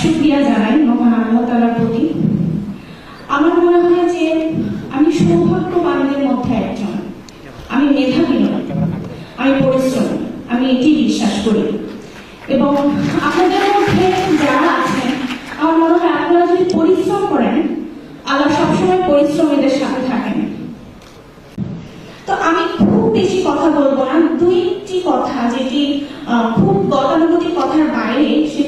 শুক্রিয়া জানাই মহান আল্লাহ তালার প্রতি। আমার মনে হয় যে আমি সৌভাগ্যবানদের মধ্যে একজন। আমি মেধাবী নই, আমি পরিশ্রম, আমি এটি বিশ্বাস করি। এবং আপনাদের মধ্যে যারা আছেন, আমার মনে হয় আপনারা যদি পরিশ্রম করেন, আল্লাহ সবসময় পরিশ্রমীদের সাথে থাকেন। তো আমি খুব বেশি কথা বলব না। দুইটি কথা যেটি খুব গতানুগতিক কথার বাইরে সেটি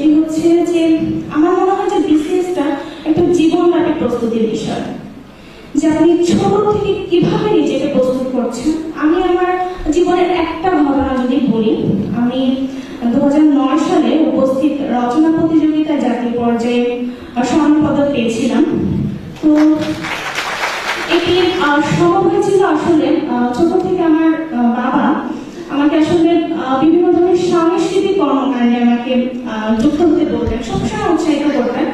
যে আপনি ছোট থেকে কীভাবে নিজেকে প্রস্তুত করছেন, আমি আমার জীবনের একটা ঘটনা যদি বলি, আমি দুহাজার নয় সালে উপস্থিত রচনা প্রতিযোগিতায় জাতীয় পর্যায়ে স্বর্ণপদক পেয়েছিলাম। তো এটি সম্ভব হয়েছিল আসলে ছোট থেকে আমার বাবা আমাকে আসলে বিভিন্ন ধরনের সাংস্কৃতিক কর্মকাণ্ডে আমাকে যুক্ত হতে বলতেন। সবসময় উৎসাহিত করতেন।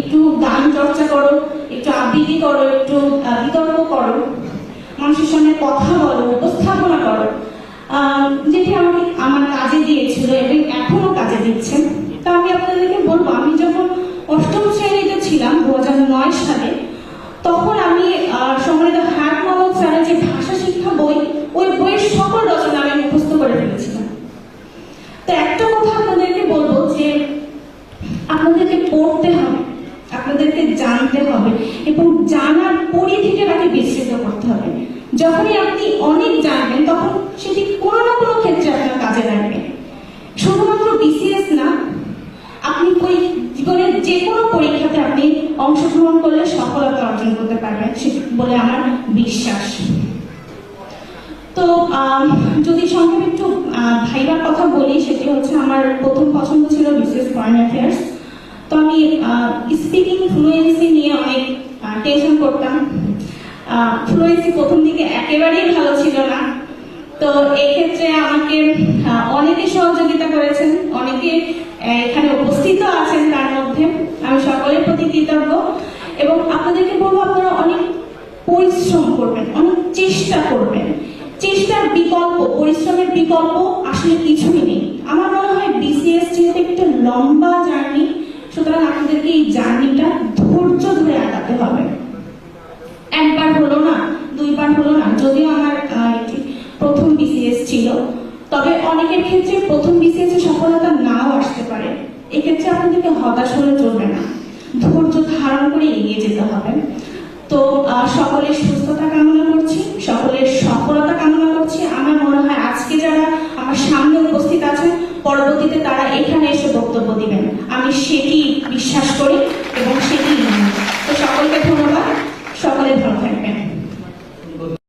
একটু গান চর্চা করো, একটু আবৃত্তি করো, একটু বিতর্ক করো, মানুষের সঙ্গে কথা বলো, উপস্থাপনা করো। যেটি আমাকে, আমার কাজে দিয়েছিল এবং এখনও কাজে দিচ্ছেন, তা আমি আপনাদেরকে বলব, আমি যখন অষ্টম শ্রেণীতে ছিলাম, দু সালে, তখন আমি আপনাদেরকে জানতে হবে এবং জানার পরিধিকে তাকে বিস্তৃত করতে হবে। যখনই আপনি অনেক জানবেন, তখন সেটি কোনো না কোনো ক্ষেত্রে আপনার কাজে লাগবে। শুধুমাত্র বিসিএস না, আপনি জীবনের যে কোনো পরীক্ষাতে আপনি অংশগ্রহণ করলে সফলতা অর্জন করতে পারবেন সেটি বলে আমার বিশ্বাস। তো যদি সংক্ষেপে একটু ভাইবার কথা বলি, সেটি হচ্ছে আমার প্রথম পছন্দ ছিল BCS foreign affairs speaking fluency নিয়ে অনেক টেনশন করতাম। ফ্লুয়েন্সি প্রথম দিকে একেবারেই ভালো ছিল না। তো এই ক্ষেত্রে আমাকে অনেকে সহযোগিতা করেছেন, অনেকে এখানে উপস্থিত আছেন তার মধ্যে। আমি সকলের প্রতি কৃতজ্ঞ। এবং আপনাদেরকে বলব, আপনারা অনেক পরিশ্রম করবেন, অনেক চেষ্টা করবেন। চেষ্টার বিকল্প, পরিশ্রমের বিকল্প আসলে কিছুই নেই। আমার মনে আপনাদেরকে এই জার্নিটা ধৈর্য ধরে আগাতে হবে। একবার হলো না, দুইবার হলো না। যদিও আমার প্রথম বিসিএস ছিল, তবে অনেকের ক্ষেত্রে প্রথম বিসিএস এ সফলতা নাও আসতে পারে। এক্ষেত্রে আপনাদেরকে হতাশ হলে চলবে না। ধৈর্য ধারণ করে এগিয়ে যেতে হবে। তো সকলের সুস্থতা কামনা করছি, সকলের সফলতা কামনা করছি। আমার মনে হয় আজকে যারা আমার সামনে উপস্থিত আছেন, পরবর্তীতে তারা এখানে এসে বক্তব্য দিবেন। আমি সেটি বিশ্বাস